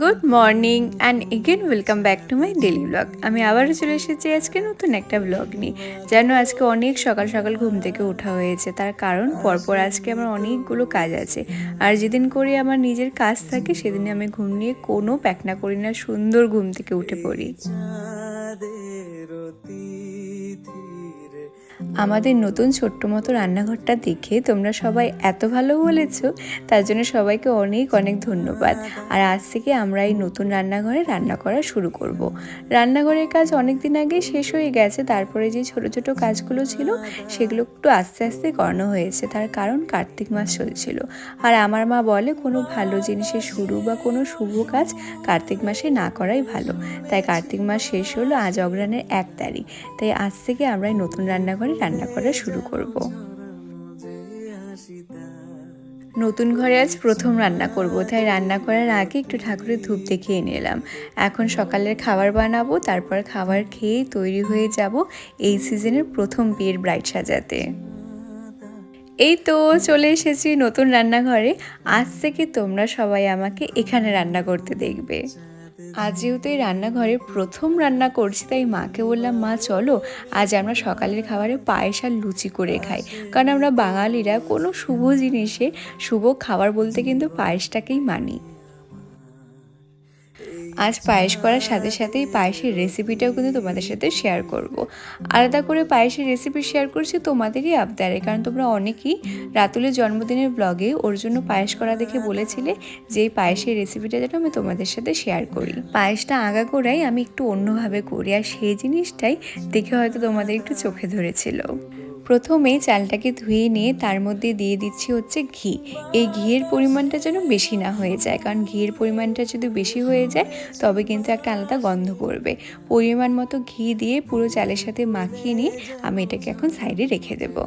Good morning and again welcome back to my daily blog আমি আবারও চলে এসেছি আজকে নতুন একটা ব্লগ নিয়ে। যেন আজকে অনেক সকাল সকাল ঘুম থেকে ওঠা হয়েছে। তার কারণ পরপর আজকে আমার অনেকগুলো কাজ আছে। আর যেদিন করি আমার নিজের কাজ থাকে সেদিনে আমি ঘুম নিয়ে কোনো প্যাকনা করি না, সুন্দর ঘুম থেকে উঠে পড়ি। আমাদের নতুন ছোট্ট মতো রান্নাঘরটা দেখে তোমরা সবাই এত ভালো বলেছ, তার জন্য সবাইকে অনেক অনেক ধন্যবাদ। আর আজ থেকে আমরা এই নতুন রান্নাঘরে রান্না করা শুরু করব। রান্নাঘরের কাজ অনেক দিন আগে শেষ হয়ে গেছে, তারপরে যে ছোট ছোট কাজগুলো ছিল, সেগুলো একটু আস্তে আস্তে করানো হয়েছে, তার কারণ কার্তিক মাস চলছিল। আর আমার মা বলে, কোনো ভালো জিনিসের শুরু বা কোনো শুভ কাজ কার্তিক মাসে না করাই ভালো। তাই কার্তিক মাস শেষ হলো আজ অগ্রানের এক তারিখ। তাই আজ থেকে আমরা নতুন রান্নাঘরে রান্না করা শুরু করব। নতুন ঘরে আজ প্রথম রান্না করব, তাই রান্না করার আগে একটু ঠাকুরের ধূপ দেখিয়ে নিলাম এখন সকালের খাবার বানাবো, তারপর খাবার খেয়ে তৈরি হয়ে যাব এই সিজনের প্রথম বিয়ের ব্রাইট সাজাতে। এই তো চলে এসেছি নতুন রান্নাঘরে। আজ থেকে তোমরা সবাই আমাকে এখানে রান্না করতে দেখবে। আজ যেহেতু এই রান্নাঘরে প্রথম রান্না করছি, তাই মাকে বললাম, মা, চলো, আজ আমরা সকালের খাবারে পায়েস আর লুচি করে খাই। কারণ আমরা বাঙালিরা কোনো শুভ জিনিসে শুভ খাবার বলতে কিন্তু পায়েসটাকেই মানি। আজ পায়েস করার সাথে সাথেই পায়েসের রেসিপিটাও কিন্তু তোমাদের সাথে শেয়ার করব। আলাদা করে পায়েসের রেসিপি শেয়ার করছি তোমাদেরই আবদারে, কারণ তোমরা অনেকেই রাতুলের জন্মদিনের ব্লগে ওর জন্য পায়েস করা দেখে বলেছিলে যে এই পায়েসের রেসিপিটা যেন আমি তোমাদের সাথে শেয়ার করি পায়েসটা আগা করাই আমি একটু অন্যভাবে করি, আর সেই জিনিসটাই দেখে হয়তো তোমাদের একটু চোখে ধরেছিল প্রথমে চালটাকে ধুয়ে নিয়ে তার মধ্যে দিয়ে দিচ্ছি হচ্ছে ঘি। এই ঘিয়ের পরিমাণটা যেন বেশি না হয়ে যায়, কারণ ঘিয়ের পরিমাণটা যদি বেশি হয়ে যায়, তবে কিন্তু একটা আলাদা গন্ধ করবে পরিমাণ মতো ঘি দিয়ে পুরো চালের সাথে মাখিয়ে নিয়ে আমি এটাকে এখন সাইডে রেখে দেবো।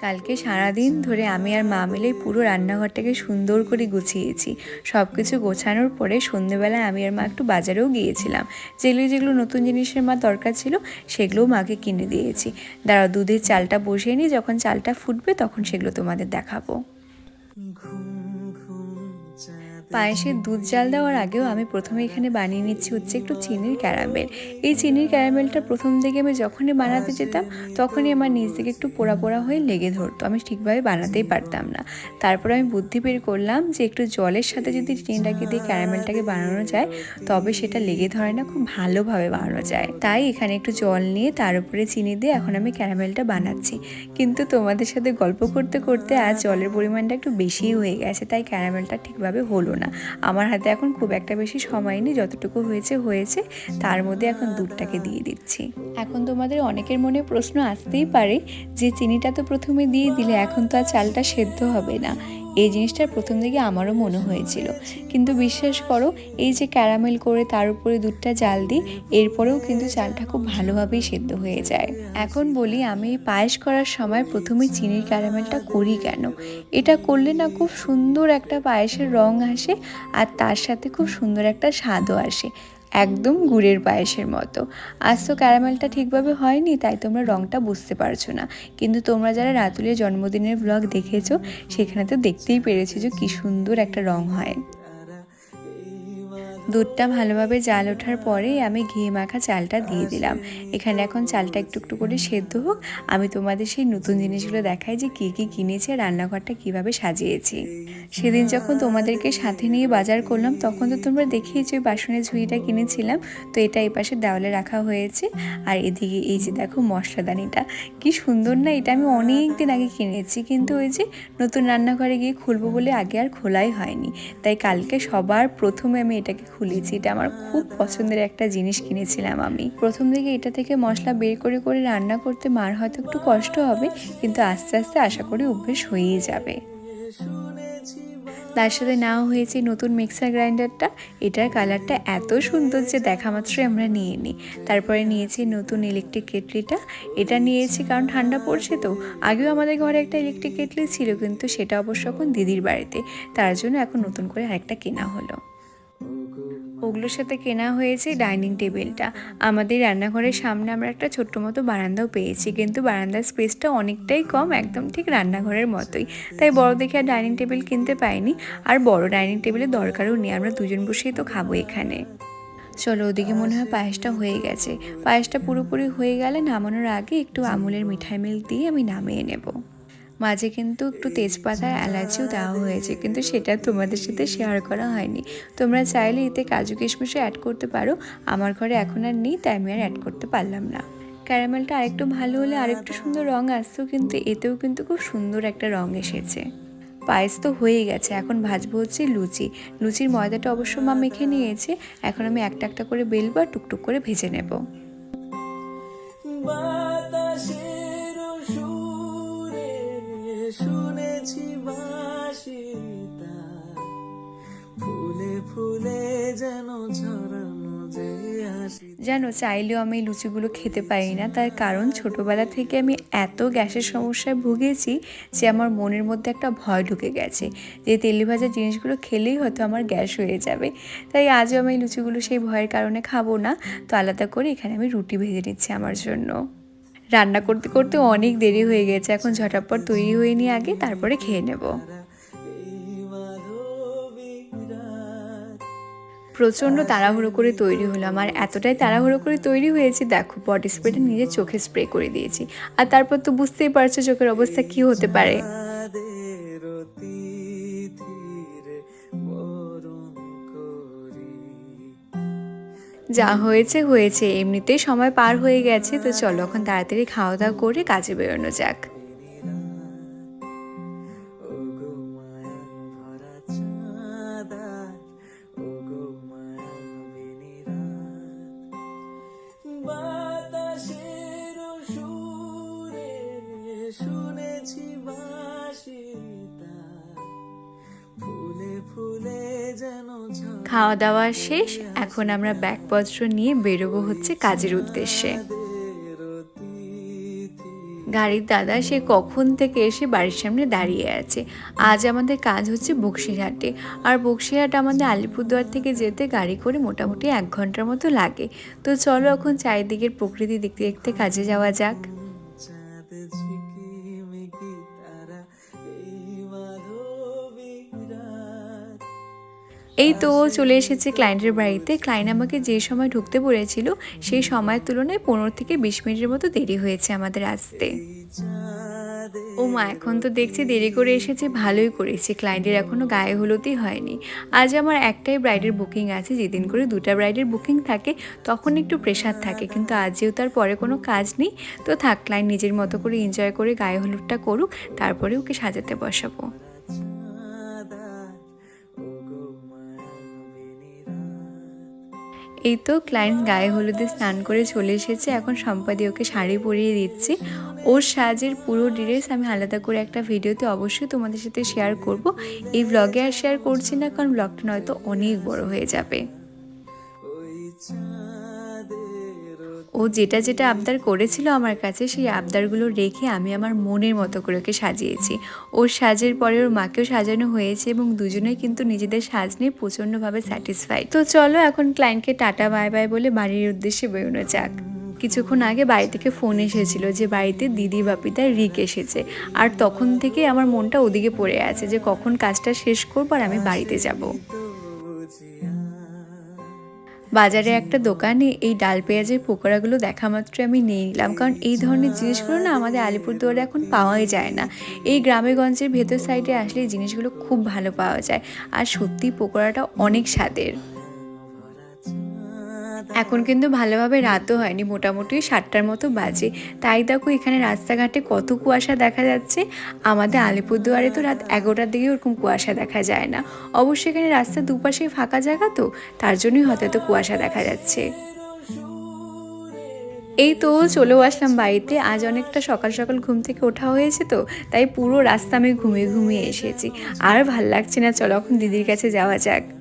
কালকে সারাদিন ধরে আমি আর মা মিলে পুরো রান্নাঘরটাকে সুন্দর করে গুছিয়েছি। সব কিছু গোছানোর পরে সন্ধেবেলায় আমি আর মা একটু বাজারেও গিয়েছিলাম। যেগুলো যেগুলো নতুন জিনিসের মা দরকার ছিল, সেগুলোও মাকে কিনে দিয়েছি। দাঁড়া দুধের চালটা বসিয়ে নিই, যখন চালটা ফুটবে তখন সেগুলো তোমাদের দেখাবো। পায়েসের দুধ জাল দেওয়ার আগেও আমি প্রথমে এখানে বানিয়ে নিচ্ছি হচ্ছে একটু চিনির ক্যারামেল। এই চিনির ক্যারামেলটা প্রথম দিকে আমি যখনই বানাতে যেতাম, তখনই আমার নিজ থেকে একটু পোড়া পোড়া হয়ে লেগে ধরতো। আমি ঠিকভাবে বানাতেই পারতাম না। তারপর আমি বুদ্ধি বের করলাম যে একটু জলের সাথে যদি চিনিটাকে দিয়ে ক্যারামেলটাকে বানানো যায়, তবে সেটা লেগে ধরে না, খুব ভালোভাবে বানানো যায়। তাই এখানে একটু জল নিয়ে তার উপরে চিনি দিয়ে এখন আমি ক্যারামেলটা বানাচ্ছি। কিন্তু তোমাদের সাথে গল্প করতে করতে আজ জলের পরিমাণটা একটু বেশিই হয়ে গেছে, তাই ক্যারামেলটা ঠিকভাবে হলো না। আমার হাতে এখন খুব একটা বেশি সময় নেই, যতটুকু হয়েছে হয়েছে। তার মধ্যে এখন দুধটাকে দিয়ে দিচ্ছি। এখন তোমাদের অনেকের মনে প্রশ্ন আসতেই পারে যে, চিনিটা তো প্রথমে দিয়ে দিলে এখন তো আর চালটা সেদ্ধ হবে না। এই জিনিসটা প্রথম দিকে আমারও মনে হয়েছিল। কিন্তু বিশ্বাস করো, এই যে ক্যারামেল করে তার উপরে দুধটা জাল দিই, এরপরেও কিন্তু চালটা খুব ভালোভাবেই সেদ্ধ হয়ে যায়। এখন বলি, আমি পায়েস করার সময় প্রথমে চিনির ক্যারামেলটা করি কেন? এটা করলে না খুব সুন্দর একটা পায়েসের রং আসে, আর তার সাথে খুব সুন্দর একটা স্বাদও আসে। একদম গুড়ের পায়েসের মতো। আজ তো ক্যারামেলটা ঠিকভাবে হয়নি, তাই তোমরা রঙটা বুঝতে পারছ না। কিন্তু তোমরা যারা রাতুলের জন্মদিনের ব্লগ দেখেছ, সেখানে তো দেখতেই পেরেছি যে কী সুন্দর একটা রং হয়। দুধটা ভালোভাবে জাল ওঠার পরে আমি ঘি মাখা চালটা দিয়ে দিলাম। এখানে এখন চালটা একটু একটু করে সেদ্ধ হোক। আমি তোমাদের সেই নতুন জিনিসগুলো দেখাই যে কী কী কিনেছি রান্নাঘরটা কীভাবে সাজিয়েছি। সেদিন যখন তোমাদেরকে সাথে নিয়ে বাজার করলাম তখন তো তোমরা দেখিয়েছো ওই বাসনের ঝুড়িটা কিনেছিলাম। তো এটা এই পাশে দেওয়ালে রাখা হয়েছে। আর এদিকে এই যে দেখো মশলাদানিটা। কি সুন্দর না এটা আমি অনেক দিন আগে কিনেছি। কিন্তু ওই যে নতুন রান্নাঘরে গিয়ে খুলবো বলে আগে আর খোলাই হয়নি। তাই কালকে সবার প্রথমে আমি এটাকে খুলেছি এটা আমার খুব পছন্দের একটা জিনিস কিনেছিলাম আমি। প্রথম দিকে এটা থেকে মশলা বের করে করে রান্না করতে মার হয়তো একটু কষ্ট হবে, কিন্তু আস্তে আস্তে আশা করি অভ্যেস হয়েই যাবে। তার সাথে নাও হয়েছে নতুন মিক্সার গ্রাইন্ডারটা। এটার কালারটা এত সুন্দর যে দেখা মাত্রই আমরা নিয়ে নিই। তারপরে নিয়েছি নতুন ইলেকট্রিক কেটলিটা। এটা নিয়েছি কারণ ঠান্ডা পড়ছে তো। আগেও আমাদের ঘরে একটা ইলেকট্রিক কেটলি ছিল, কিন্তু সেটা অবশ্য এখন দিদির বাড়িতে। তার জন্য এখন নতুন করে আরেকটা কেনা হলো। ওগুলোর সাথে কেনা হয়েছে ডাইনিং টেবিলটা। আমাদের রান্নাঘরের সামনে আমরা একটা ছোট্ট মতো বারান্দাও পেয়েছি, কিন্তু বারান্দার স্পেসটা অনেকটাই কম, একদম ঠিক রান্নাঘরের মতোই। তাই বড় দেখে আর ডাইনিং টেবিল কিনতে পাইনি, আর বড় ডাইনিং টেবিলের দরকারও নেই, আমরা দুজন বসেই তো খাব এখানে। চলো ওদিকে মনে হয় পায়েসটা হয়ে গেছে। পায়েসটা পুরোপুরি হয়ে গেলে নামানোর আগে একটু আমুলের মিঠাই মিল দিয়ে আমি নামিয়ে নেব। মাঝে কিন্তু একটু তেজপাতা এলাচিও দেওয়া হয়েছে, কিন্তু সেটা তোমাদের সাথে শেয়ার করা হয়নি। তোমরা চাইলে এতে কাজু কিশমিশও অ্যাড করতে পারো। আমার ঘরে এখন আর নেই, তাই আমি আর অ্যাড করতে পারলাম না। ক্যারামেলটা আরেকটু ভালো হলে আরেকটু সুন্দর রং আসতো, কিন্তু এতেও কিন্তু খুব সুন্দর একটা রং এসেছে। পায়েস তো হয়ে গেছে, এখন ভাজবো হচ্ছে লুচি। লুচির ময়দাটা অবশ্য মা মেখে নিয়েছে, এখন আমি একটা একটা করে বেলবো আর টুকটুক করে ভেজে নেব। শুনেছি বাসিতা ফুলে ফুলে যেন ছড়ানো যে হাসি। জানো চাইলেও আমি লুচিগুলো খেতে পারি না, তার কারণ ছোটবেলা থেকে আমি এত গ্যাসের সমস্যায় ভুগেছি যে আমার মনের মধ্যে একটা ভয় ঢুকে গেছে যে তেলে ভাজা জিনিসগুলো খেলেই হয়তো আমার গ্যাস হয়ে যাবে। তাই আজও আমি লুচিগুলো সেই ভয়ের কারণে খাব না, তো আলাদা করে এখানে আমি রুটি ভেজে নিচ্ছি আমার জন্য। রান্না করতে করতে অনেক দেরি হয়ে গেছে, এখন ঝটাপট তৈরি হয়ে নিয়ে আগে তারপরে খেয়ে নেব। প্রচণ্ড তাড়াহুড়ো করে তৈরি হলো আমার এতটাই তাড়াহুড়ো করে তৈরি হয়েছে, দেখো বডি স্প্রেটা নিজের চোখে স্প্রে করে দিয়েছি। আর তারপর তো বুঝতেই পারছ চোখের অবস্থা কি হতে পারে। যা হয়েছে হয়েছে। এমনিতেই সময় পার হয়ে গেছে, তো চলো এখন তাড়াতাড়ি খাওয়া দাওয়া করে কাজে বেরোনো যাক। ওগো খাওয়া দাওয়া শেষ, এখন আমরা ব্যাগপত্র নিয়ে বেরোবো হচ্ছে কাজের উদ্দেশ্যে। গাড়ির দাদা সে কখন থেকে এসে বাড়ির সামনে দাঁড়িয়ে আছে। আজ আমাদের কাজ হচ্ছে বক্সিরহাটে, আর বক্সিরহাট আমাদের আলিপুরদুয়ার থেকে যেতে গাড়ি করে মোটামুটি এক ঘণ্টার মতো লাগে। তো চলো এখন চারিদিকের প্রকৃতি দেখতে দেখতে কাজে যাওয়া যাক। এই তো চলে এসেছে ক্লায়েন্টের বাড়িতে। ক্লায়েন্ট আমাকে যে সময় ঢুকতে বলেছিল, সেই সময়ের তুলনায় পনেরো থেকে বিশ মিনিটের মতো দেরি হয়েছে আমাদের আসতে। ও মা, এখন তো দেখছি দেরি করে এসেছে, ভালোই করেছে। ক্লায়েন্টের এখনও গায়ে হলুদই হয়নি। আজ আমার একটাই ব্রাইডের বুকিং আছে, যেদিন করে দুটা ব্রাইডের বুকিং থাকে, তখন একটু প্রেশার থাকে। কিন্তু আজ যেহেতু তার পরে কোনো কাজ নেই, তো থাক ক্লায়েন্ট নিজের মতো করে এনজয় করে গায়ে হলুদটা করুক, তারপরে ওকে সাজাতে বসাবো। এই তো ক্লায়েন্ট গায়ে হলুদে স্নান করে চলে এসেছে, এখন সম্পাদি ওকে শাড়ি পরিয়ে দিচ্ছি। ওর সাজের পুরো ড্রেস আমি আলাদা করে একটা ভিডিওতে অবশ্যই তোমাদের সাথে শেয়ার করব। এই ব্লগে আর শেয়ার করছি না, কারণ ব্লগটা নয়তো অনেক বড় হয়ে যাবে। ও যেটা যেটা আবদার করেছিল আমার কাছে, সেই আবদারগুলো রেখে আমি আমার মনের মতো করে ওকে সাজিয়েছি। ওর সাজের পরে ওর মাকেও সাজানো হয়েছে এবং দুজনেই কিন্তু নিজেদের সাজ নিয়ে প্রচণ্ডভাবে স্যাটিসফাইড তো চলো এখন ক্লায়েন্টকে টাটা বাই বাই বলে বাড়ির উদ্দেশ্যে বেরোনো যাক। কিছুক্ষণ আগে বাড়ি থেকে ফোন এসেছিল যে বাড়িতে দিদি বাপিদার রিক এসেছে। আর তখন থেকে আমার মনটা ওদিকে পড়ে আছে যে কখন কাজটা শেষ করব আর আমি বাড়িতে যাব। বাজারে একটা দোকানে এই ডাল পেঁয়াজের পোকোড়াগুলো দেখা মাত্র আমি নিয়ে নিলাম। কারণ এই ধরনের জিনিসগুলো না আমাদের আলিপুরদুয়ারে এখন পাওয়াই যায় না। এই গ্রামে গঞ্জের ভেতর সাইডে আসলে এই জিনিসগুলো খুব ভালো পাওয়া যায়। আর সত্যি পোকোড়াটা অনেক স্বাদের। এখন কিন্তু ভালোভাবে রাতও হয়নি, মোটামুটি সাতটার মতো বাজে। তাই দেখো এখানে রাস্তাঘাটে কত কুয়াশা দেখা যাচ্ছে। আমাদের আলিপুরদুয়ারে তো রাত এগারোটার দিকে ওরকম কুয়াশা দেখা যায় না। অবশ্যই এখানে রাস্তার দুপাশে ফাঁকা জায়গা তো, তার জন্যই হয়তো এত কুয়াশা দেখা যাচ্ছে। এই তো চলেও আসলাম বাড়িতে, আজ অনেকটা সকাল সকাল ঘুম থেকে ওঠা হয়েছে তো, তাই পুরো রাস্তা আমি ঘুমিয়ে ঘুমিয়ে এসেছি। আর ভালো লাগছে না, চলো এখন দিদির কাছে যাওয়া যাক।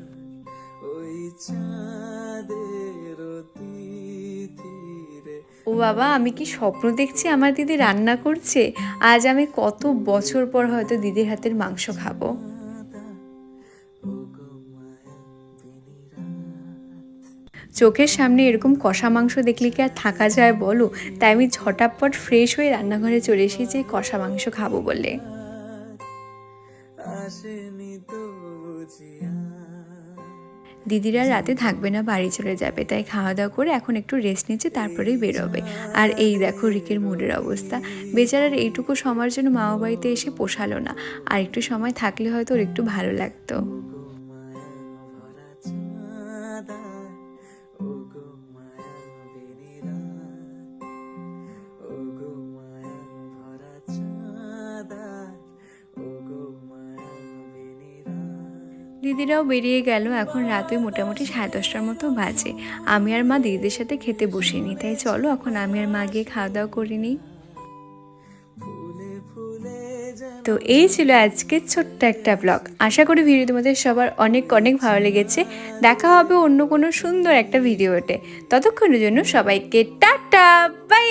বাবা, আমি কি স্বপ্ন দেখছি? আমার দিদি রান্না করছে। আজ আমি কত বছর পর হয়তো দিদির হাতের মাংস খাব। চোখের সামনে এরকম কষা মাংস দেখলে কি আর থাকা যায় বলো? তাই আমি ঝটাপট ফ্রেশ হয়ে রান্নাঘরে চলে এসেছি কষা মাংস খাব বলে। আসেনি তো বুঝিয়া। দিদিরা রাতে থাকবে না, বাড়ি চলে যাবে, তাই খাওয়া দাওয়া করে এখন একটু রেস্ট নিচ্ছে, তারপরেই বেরোবে। আর এই দেখো রিকের মুডের অবস্থা। বেচারার এইটুকু সময়ের জন্য মামা বাড়িতে এসে পোষালো না। আর একটু সময় থাকলে হয়তো ওর একটু ভালো লাগতো। দিদিরাও বেরিয়ে গেল। এখন রাতে মোটামুটি সাড়ে দশটার মতো বাজে। আমি আর মা দিদিদের সাথে খেতে বসিনি, তাই চলো এখন আমি আর মা গিয়ে খাওয়া দাওয়া করে নিই। তো এই ছিল আজকের ছোট্ট একটা ব্লগ। আশা করি ভিডিও তোমাদের সবার অনেক অনেক ভালো লেগেছে। দেখা হবে অন্য কোনো সুন্দর একটা ভিডিওতে। ততক্ষণের জন্য সবাইকে টাটা, বাই!